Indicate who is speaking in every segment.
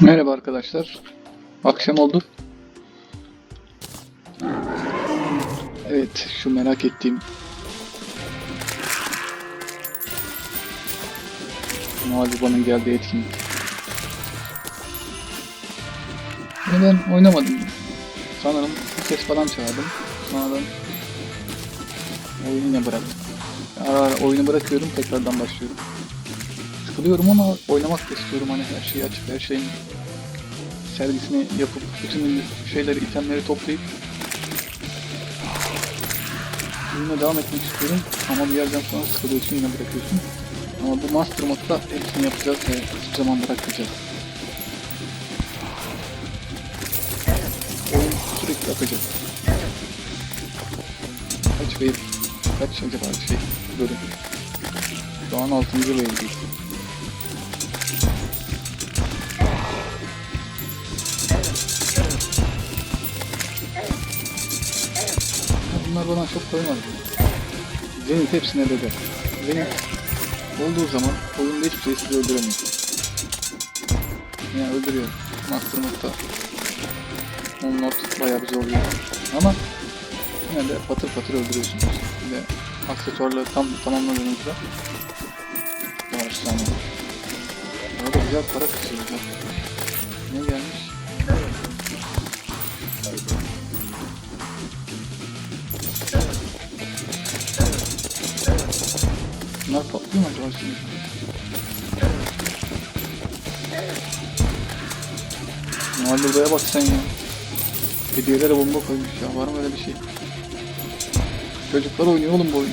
Speaker 1: Merhaba arkadaşlar. Akşam oldu. Evet, şu merak ettiğim Baba'nın geldiği etkinlik. Bunu ben oynamadım. Sanırım ses falan çağırdım. Sonradan oyunu yine bıraktım. Ara ara oyunu bırakıyorum, tekrardan başlıyorum. Sıkılıyorum ama oynamak da istiyorum hani her şeyi açıp her şeyin sergisini yapıp bütün şeyleri, itemleri toplayıp oyuna devam etmek istiyorum ama bir yerden sonra sıkılıyorsun yine bırakıyorsun. Ama bu Master Mode'da hepsini yapacağız ve hiçbir zaman bırakmayacağız. Oyun sürekli akacak. Kaç wave, kaç acaba şey bölüm? Şu an 6. wave'deyiz. Bunlar bana çok koymadı. Zenit hepsine dede. Zenit olduğu zaman oyunda hiçbir şey sizi öldüremiyor. Yani öldürüyor. Master Mode'da on not bayağı bir zorluyor. Ama yine de patır patır öldürüyorsunuz. Ve aksesuarları tam tamamladığınızda daha efsane. Arada güzel para kısıyorlar. Ne gelmiş? Bunlar patlıyor mu acaba şimdi? Baba'ya bak sen ya. Hediyelere bomba koymuş ya. Var mı öyle bir şey? Çocuklar oynuyor oğlum bu oyunu.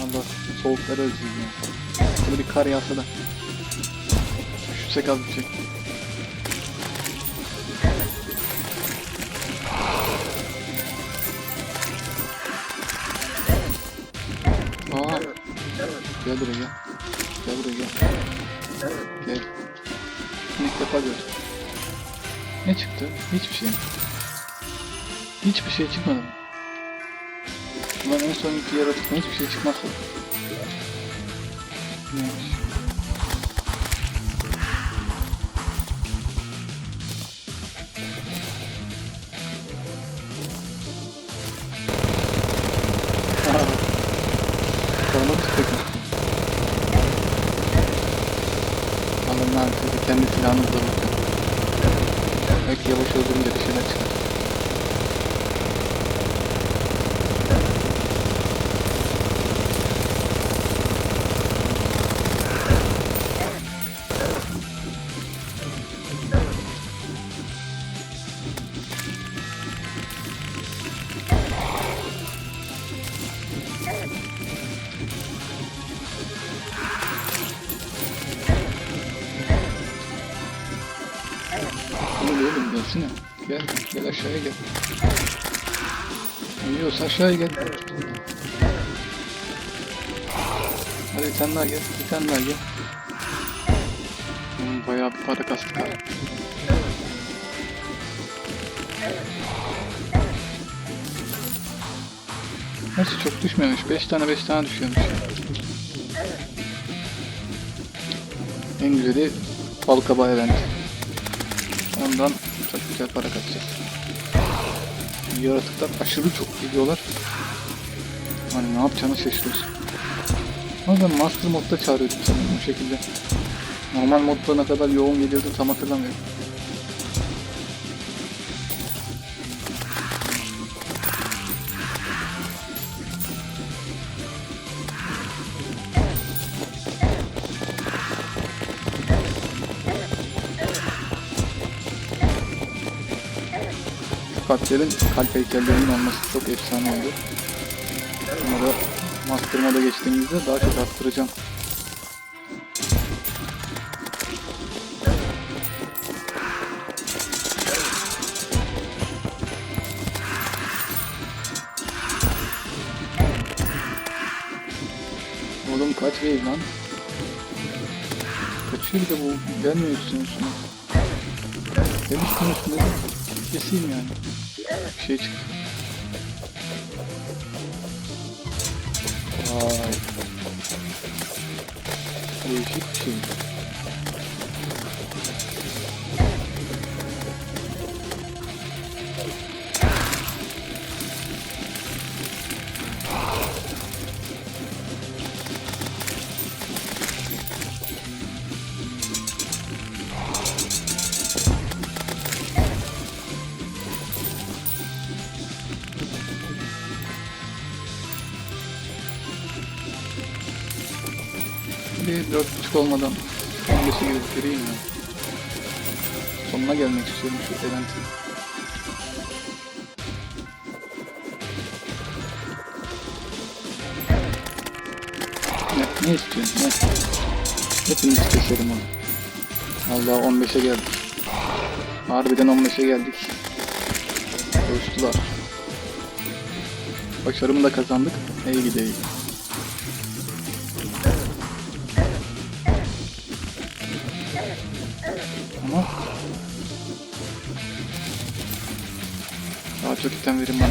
Speaker 1: Allah soğukları özleyeyim ya. Böyle bir kar yağsa da. Üşüsek az şey. Aa. Gel buraya gel. Gel buraya gel. Gel. Bunu ilk defa gördüm. Ne çıktı? Hiçbir şey mi? Hiçbir şey çıkmadı mı? Ulan en sonki yaratıktan hiçbir şey çıkmazsa. Neymiş? Gelsene. Gel, gel aşağıya gel. Yiyorsa aşağıya gel. Hadi bir tane daha gel, bir tane daha gel. Hmm, bayağı bir para kastık abi. Neyse çok düşmemiş. 5 tane 5 tane düşüyormuş. En güzeli Balkabağ event. Ondan güzel para katacağız. Yaratıklar aşırı çok geliyorlar. Hani ne yapacağını şaşırıyorsun. Ama ben Master modda çağırıyordum sanırım bu şekilde. Normal modda ne kadar yoğun geliyordu tam hatırlamıyorum. Kalplerin, kalp heykellerinin olması çok efsane oldu. Bunları Master Mode'a geçtiğimizde daha çok arttıracağım. Oğlum kaç wave lan? Kaçıyor de bu gelmiyor üstüne üstüne. Üstüne üstüne keseyim yani. Bir şey çıktı. Vay. Değişik bir şey. Bir dört buçuk olmadan 15'e girip gireyim ya. Sonuna gelmek istiyorum şu eventin. Ne, ne istiyorsun ne? Hepimiz keselim onu. Allah 15'e geldik. Harbiden 15'e geldik. Koştular. Başarımı da kazandık. İyi gidelim. İtem verin bana.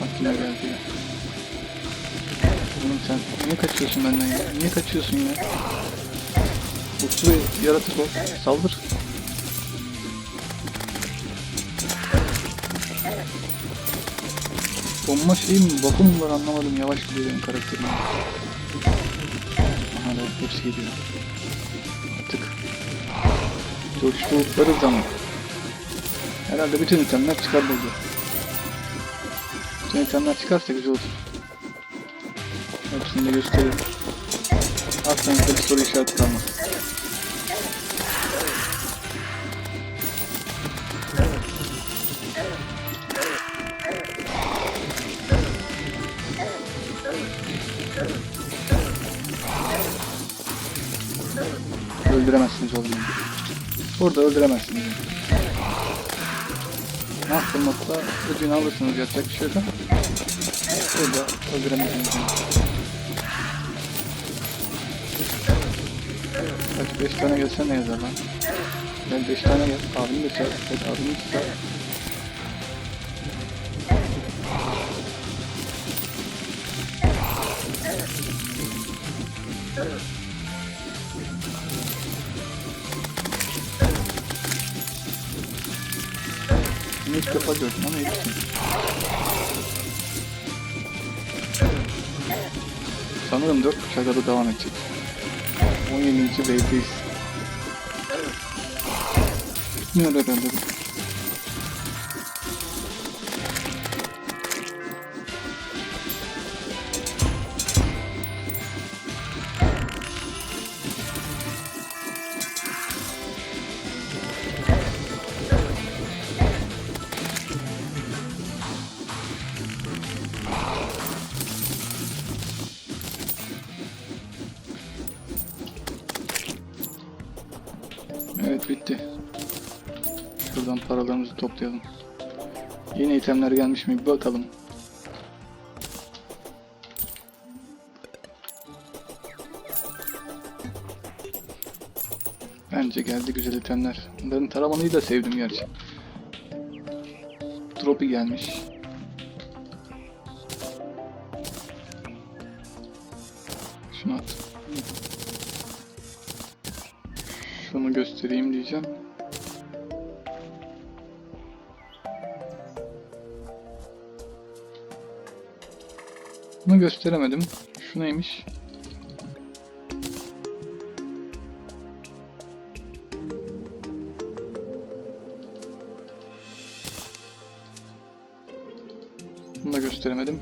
Speaker 1: Makine geldi ya. Oğlum sen niye kaçıyorsun benden ya? Niye kaçıyorsun ya? Bir yaratık o. Saldır. Bomba şey mi? Bakım mı var anlamadım. Yavaş gidiyor benim karakterim. Aha da hepsi geliyor. Coştukları zaman. Herhalde bütün itemler çıkar burada. Bütün itemler çıkarsa güzel olur. Hepsini de göstereyim. Aklınızda bir soru işareti kalmaz. Öldüremezsiniz oğlum. Burada öldüremezsiniz. Nasıl nokta ucunu alırsınız yapacak bir şey. Burada öldüremezsiniz. Kaç 5 tane gelse ne yazar lan? Gel 5 tane gel. Abini de çağır. Evet abini de çağır. Bunu ilk defa gördüm ama hepsini. Sanırım 4 bıçakla da devam edecek. 17. wave'deyiz. Bitmiyor herhalde. Bitti. Şuradan paralarımızı toplayalım. Yeni itemler gelmiş mi bakalım. Bence geldi güzel itemler. Bunların taramanıyı da sevdim gerçi. Tropi gelmiş. Şunu at. Şunu göstereyim diyeceğim. Bunu gösteremedim. Şu neymiş? Bunu da gösteremedim.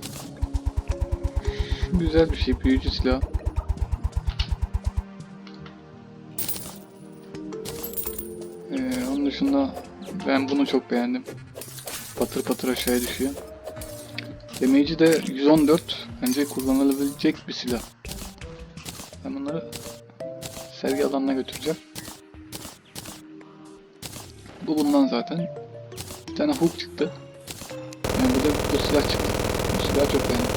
Speaker 1: Şu güzel bir şey. Büyücü silah. Dışında ben bunu çok beğendim. Patır patır aşağıya düşüyor. Damage'i de 114. Bence kullanılabilecek bir silah. Ben bunları sergi alanına götüreceğim. Bu bundan zaten. Bir tane hook çıktı. Yani bir de bu silah çıktı. Bu silahı çok beğendim.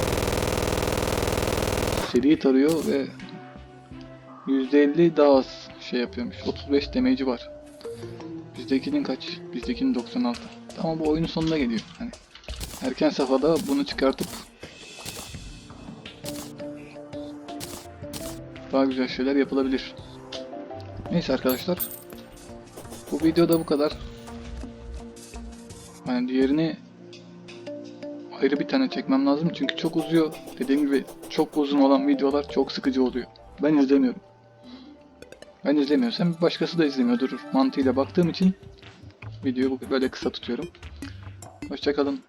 Speaker 1: Seri tarıyor ve %50 daha az şey yapıyormuş. 35 damage'i var. Bizdekinin kaç? Bizdekinin 96. Ama bu oyunun sonuna geliyor. Hani erken safhada bunu çıkartıp daha güzel şeyler yapılabilir. Neyse arkadaşlar. Bu videoda bu kadar. Yani diğerini ayrı bir tane çekmem lazım çünkü çok uzuyor. Dediğim gibi çok uzun olan videolar çok sıkıcı oluyor. Ben izlemiyorum. Ben izlemiyorsam başkası da izlemiyordur mantığıyla baktığım için videoyu böyle kısa tutuyorum. Hoşçakalın.